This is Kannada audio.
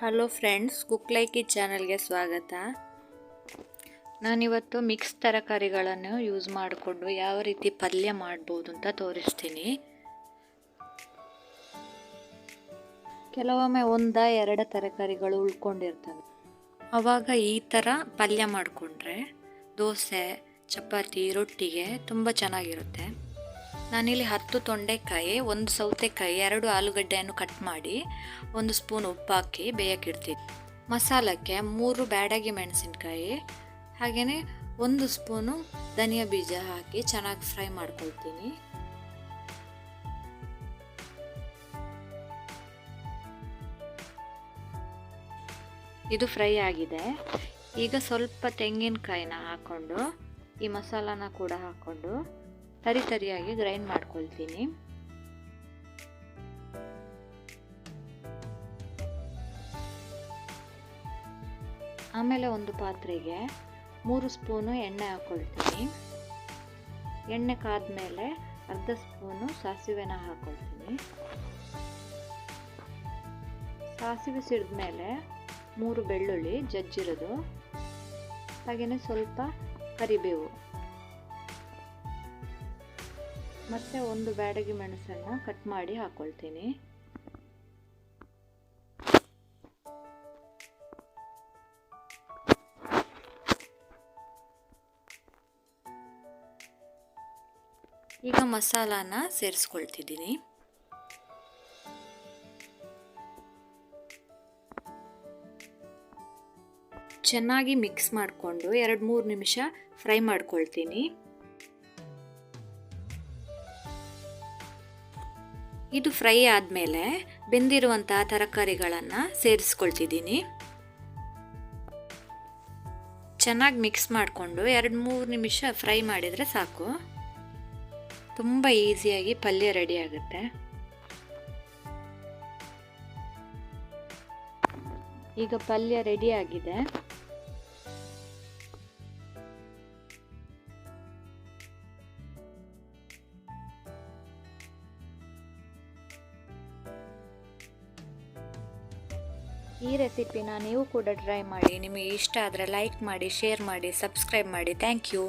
ಹಲೋ ಫ್ರೆಂಡ್ಸ್, ಕುಕ್ ಲೈಕಿ ಚಾನಲ್ಗೆ ಸ್ವಾಗತ. ನಾನಿವತ್ತು ಮಿಕ್ಸ್ ತರಕಾರಿಗಳನ್ನು ಯೂಸ್ ಮಾಡಿಕೊಂಡು ಯಾವ ರೀತಿ ಪಲ್ಯ ಮಾಡ್ಬೋದು ಅಂತ ತೋರಿಸ್ತೀನಿ. ಕೆಲವೊಮ್ಮೆ ಒಂದ ಎರಡು ತರಕಾರಿಗಳು ಉಳ್ಕೊಂಡಿರ್ತವೆ. ಆವಾಗ ಈ ಥರ ಪಲ್ಯ ಮಾಡಿಕೊಂಡ್ರೆ ದೋಸೆ, ಚಪಾತಿ, ರೊಟ್ಟಿಗೆ ತುಂಬ ಚೆನ್ನಾಗಿರುತ್ತೆ. ನಾನಿಲ್ಲಿ ಹತ್ತು ತೊಂಡೆಕಾಯಿ, ಒಂದು ಸೌತೆಕಾಯಿ, ಎರಡು ಆಲೂಗಡ್ಡೆಯನ್ನು ಕಟ್ ಮಾಡಿ, ಒಂದು ಸ್ಪೂನ್ ಉಪ್ಪು ಹಾಕಿ ಬೇಯಕ್ಕಿಡ್ತೀನಿ ಮಸಾಲಕ್ಕೆ ಮೂರು ಬ್ಯಾಡಗಿ ಮೆಣಸಿನಕಾಯಿ, ಹಾಗೆಯೇ ಒಂದು ಸ್ಪೂನು ಧನಿಯಾ ಬೀಜ ಹಾಕಿ ಚೆನ್ನಾಗಿ ಫ್ರೈ ಮಾಡ್ಕೊಳ್ತೀನಿ. ಇದು ಫ್ರೈ ಆಗಿದೆ. ಈಗ ಸ್ವಲ್ಪ ತೆಂಗಿನಕಾಯಿನ ಹಾಕ್ಕೊಂಡು, ಈ ಮಸಾಲಾನ ಕೂಡ ಹಾಕ್ಕೊಂಡು ತರಿ ತರಿಯಾಗಿ ಗ್ರೈಂಡ್ ಮಾಡ್ಕೊಳ್ತೀನಿ. ಆಮೇಲೆ ಒಂದು ಪಾತ್ರೆಗೆ ಮೂರು ಸ್ಪೂನು ಎಣ್ಣೆ ಹಾಕ್ಕೊಳ್ತೀನಿ ಎಣ್ಣೆ ಕಾದ್ಮೇಲೆ ಅರ್ಧ ಸ್ಪೂನು ಸಾಸಿವೆನ ಹಾಕ್ಕೊಳ್ತೀನಿ ಸಾಸಿವೆ ಸಿಡಿದ ಮೇಲೆ ಮೂರು ಬೆಳ್ಳುಳ್ಳಿ ಜಜ್ಜಿರೋದು. ಹಾಗೆಯೇ ಸ್ವಲ್ಪ ಕರಿಬೇವು. ಮತ್ತು ಒಂದು ಬ್ಯಾಡಗಿ ಮೆಣಸನ್ನು ಕಟ್ ಮಾಡಿ ಹಾಕ್ಕೊಳ್ತೀನಿ ಈಗ ಮಸಾಲಾನ ಸೇರಿಸ್ಕೊಳ್ತಿದ್ದೀನಿ. ಚೆನ್ನಾಗಿ ಮಿಕ್ಸ್ ಮಾಡಿಕೊಂಡು ಎರಡು ಮೂರು ನಿಮಿಷ ಫ್ರೈ ಮಾಡ್ಕೊಳ್ತೀನಿ. ಇದು ಫ್ರೈ ಆದಮೇಲೆ ಬೆಂದಿರುವಂತಹ ತರಕಾರಿಗಳನ್ನು ಸೇರಿಸ್ಕೊಳ್ತಿದ್ದೀನಿ. ಚೆನ್ನಾಗಿ ಮಿಕ್ಸ್ ಮಾಡಿಕೊಂಡು ಎರಡು ಮೂರು ನಿಮಿಷ ಫ್ರೈ ಮಾಡಿದರೆ ಸಾಕು. ತುಂಬ ಈಸಿಯಾಗಿ ಪಲ್ಯ ರೆಡಿ ಆಗುತ್ತೆ. ಈಗ ಪಲ್ಯ ರೆಡಿ ಆಗಿದೆ. ಈ ರೆಸಿಪಿನ ನೀವು ಕೂಡ ಟ್ರೈ ಮಾಡಿ, ನಿಮಗೆ ಇಷ್ಟ ಆದರೆ ಲೈಕ್ ಮಾಡಿ, ಶೇರ್ ಮಾಡಿ, ಸಬ್ಸ್ಕ್ರೈಬ್ ಮಾಡಿ. Thank you.